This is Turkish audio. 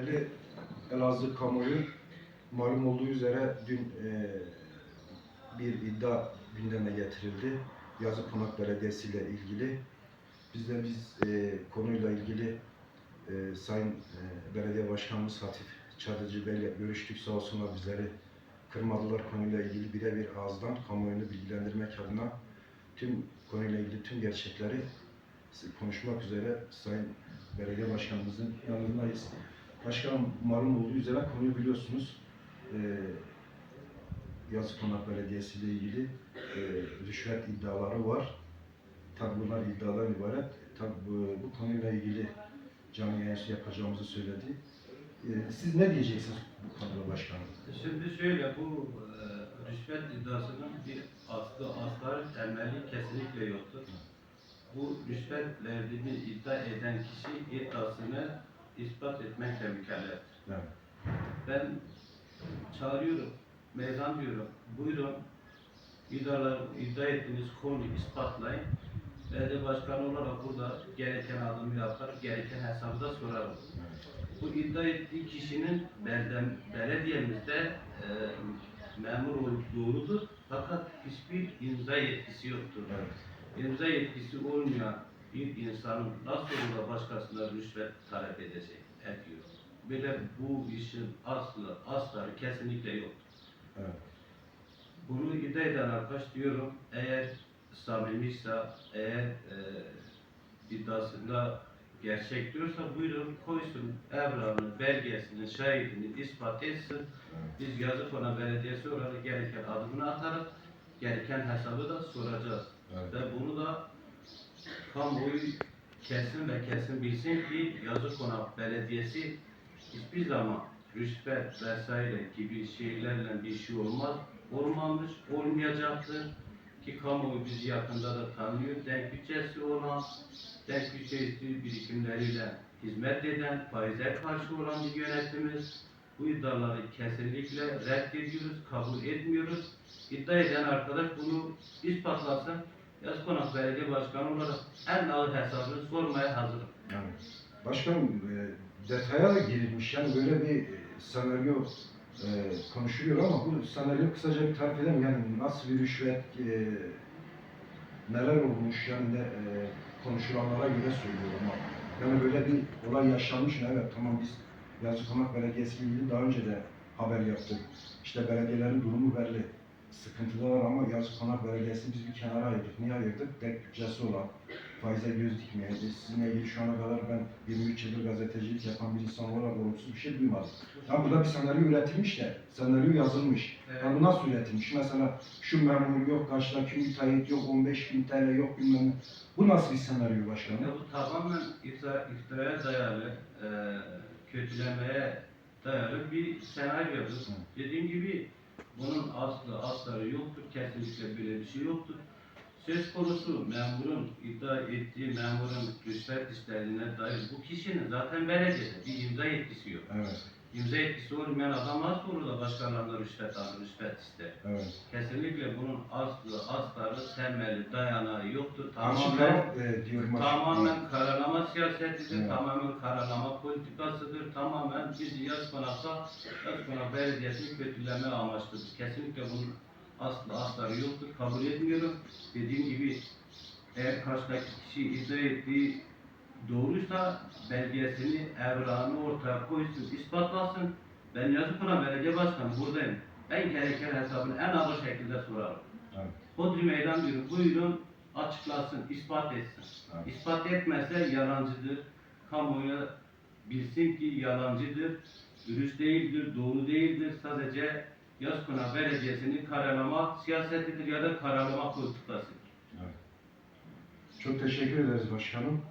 Değerli Elazığ kamuoyu malum olduğu üzere dün e, bir iddia gündeme getirildi. Yazı Konak Belediyesi ile ilgili. Biz de biz e, konuyla ilgili e, Sayın e, Belediye Başkanımız Hatif Çadıcı Bey ile görüştük. Sağ olsunlar bizleri kırmadılar konuyla ilgili birebir ağızdan kamuoyunu bilgilendirmek adına tüm konuyla ilgili tüm gerçekleri konuşmak üzere Sayın Belediye Başkanımızın yanındayız. Başkanım malum olduğu üzere konuyu biliyorsunuz. Ee, Yazı Konak Belediyesi ile ilgili e, rüşvet iddiaları var. Tabi bunlar iddiadan ibaret. Tabi bu, bu konuyla ilgili canlı yayın yapacağımızı söyledi. Ee, siz ne diyeceksiniz bu konuda başkanım? Şimdi şöyle bu e, rüşvet iddiasının bir aslı aslar temeli kesinlikle yoktur. Bu rüşvet verdiğini iddia eden kişi iddiasını ispat etmekle mükellef. Evet. Ben çağırıyorum, meydan diyorum. Buyurun iddialar, iddia ettiğiniz konuyu ispatlayın. Belediye başkanı olarak burada gereken adımı yapar, gereken hesabı da sorarım. Bu iddia ettiği kişinin belden, belediyemizde e, memur olduğu doğrudur. Fakat hiçbir imza yetkisi yoktur. Evet. İmza yetkisi olmayan bir insanın nasıl olur da başkasına rüşvet talep edecek, ediyor. Böyle bu işin aslı, asları kesinlikle yoktur. Evet. Bunu iddia eden arkadaş diyorum, eğer samimiyse, eğer e, iddiasında gerçek diyorsa buyurun koysun evrağını, belgesini, şahidini ispat etsin. Biz Yazıkona Belediyesi olarak gereken adımını atarız, gereken hesabı da soracağız. Evet. Ve bunu da kamuoyu kesin ve kesin bilsin ki Yazıkona Belediyesi hiçbir zaman rüşvet vesaire gibi şeylerle bir şey olmaz. Olmamış, olmayacaktır. Ki kamuoyu bizi yakında da tanıyor. Denk bütçesi olan, denk bütçesi birikimleriyle hizmet eden, faize karşı olan bir yönetimimiz. Bu iddiaları kesinlikle reddediyoruz, kabul etmiyoruz. İddia eden arkadaş bunu ispatlasın. Yazkonak Belediye Başkanı olarak en ağır hesabını sormaya hazırım. Yani başkanım e, detaya da girilmiş. Yani böyle bir e, senaryo e, konuşuluyor ama bu senaryo kısaca bir tarif edelim yani nasıl bir rüşvet e, neler olmuş yani de, e, konuşulanlara göre söylüyorum ama yani böyle bir olay yaşanmış mı? Evet tamam biz Yazıkonak Belediyesi ile ilgili daha önce de haber yaptık. İşte belediyelerin durumu belli sıkıntılar ama Yazıkonak Belediyesi biz bir kenara ayırdık. Niye ayırdık? Dek bütçesi olan, faize göz dikmeyen, biz sizinle ilgili şu ana kadar ben 23 yıldır gazetecilik yapan bir insan olarak olumsuz bir şey duymadım. Ya burada bir senaryo üretilmiş de, senaryo yazılmış. Ya bu nasıl üretilmiş? Mesela şu memur yok, karşıdaki müteahhit yok, 15 bin TL yok bilmem ne. Bu nasıl bir senaryo başkanım? Ya bu tamamen iftira, iftiraya dayalı, e, kötülemeye dayalı bir senaryodur. Hı. Dediğim gibi bunun aslı asları yoktur, kesinlikle böyle bir şey yoktur. Söz konusu memurun iddia ettiği memurun rüşvet işlerine dair bu kişinin zaten belediyede bir imza yetkisi yok. Evet, İmza yetkisi olmayan adam nasıl olur da başkalarına rüşvet alır, rüşvet ister? evet. Kesinlikle bunun aslı, astarı, temeli, dayanağı yoktur. Tamamen, Tamamen e, diyorum Tamamen karalama siyasetidir, Evet. tamamen karalama politikasıdır, tamamen bizi Yazkonak'ta, Yazkonak Belediyesi'ni kötüleme amaçlıdır. Kesinlikle bunun aslı asları yoktur, kabul etmiyorum. Dediğim gibi eğer karşıdaki kişi iddia ettiği doğruysa belgesini, evrağını ortaya koysun, ispatlasın. Ben Yazıkonak Belediye Başkanı buradayım. Ben gereken hesabını en ağır şekilde sorarım. Evet. Hodri meydan diyor, buyurun açıklasın, ispat etsin. Evet. İspat etmezse yalancıdır. Kamuoyu bilsin ki yalancıdır, dürüst değildir, doğru değildir. Sadece Yazkona Belediyesi'nin karalama siyasetidir ya da karalama politikasıdır. Evet. Çok teşekkür ederiz başkanım.